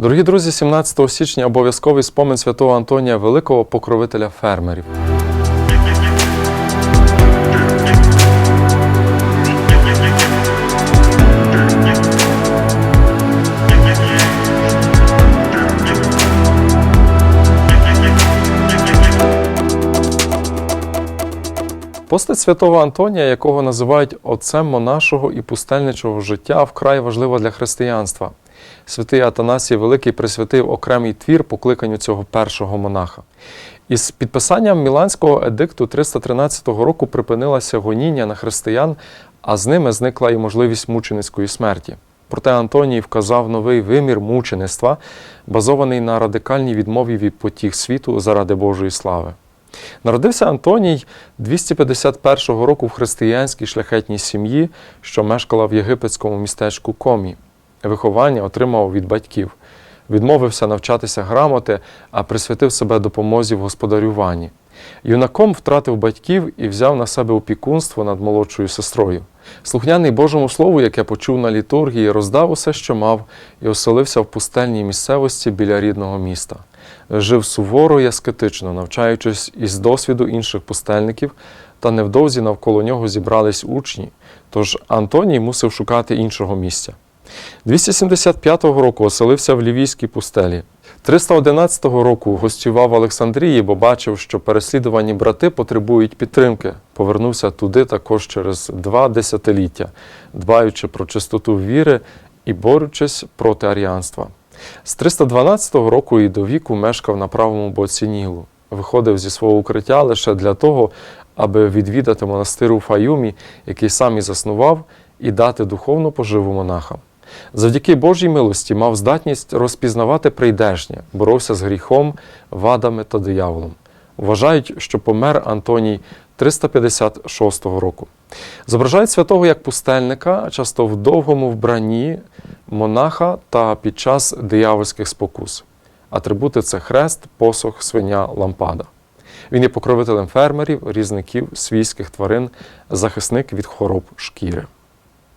Дорогі друзі, 17 січня обов'язковий спомин святого Антонія, великого покровителя фермерів. Постать святого Антонія, якого називають отцем монашого і пустельничого життя, вкрай важлива для християнства. Святий Атанасій Великий присвятив окремий твір покликанню цього першого монаха. Із підписанням Міланського едикту 313 року припинилося гоніння на християн, а з ними зникла і можливість мученицької смерті. Проте Антоній вказав новий вимір мучеництва, базований на радикальній відмові від потіг світу заради Божої слави. Народився Антоній 251 року в християнській шляхетній сім'ї, що мешкала в єгипетському містечку Комі. Виховання отримав від батьків. Відмовився навчатися грамоти, а присвятив себе допомозі в господарюванні. Юнаком втратив батьків і взяв на себе опікунство над молодшою сестрою. Слухняний Божому Слову, яке почув на літургії, роздав усе, що мав, і оселився в пустельній місцевості біля рідного міста. Жив суворо і аскетично, навчаючись із досвіду інших пустельників, та невдовзі навколо нього зібрались учні, тож Антоній мусив шукати іншого місця. 275 року оселився в Лівійській пустелі. 311 року гостював в Олександрії, бо бачив, що переслідувані брати потребують підтримки. Повернувся туди також через два десятиліття, дбаючи про чистоту віри і борючись проти аріанства. З 312 року і до віку мешкав на правому боці Нілу. Виходив зі свого укриття лише для того, аби відвідати монастир у Фаюмі, який сам і заснував, і дати духовну поживу монахам. Завдяки Божій милості мав здатність розпізнавати прийдешнє, боровся з гріхом, вадами та дияволом. Вважають, що помер Антоній 356 року. Зображають святого як пустельника, часто в довгому вбранні монаха та під час диявольських спокус. Атрибути це хрест, посох, свиня, лампада. Він є покровителем фермерів, різників, свійських тварин, захисник від хвороб шкіри.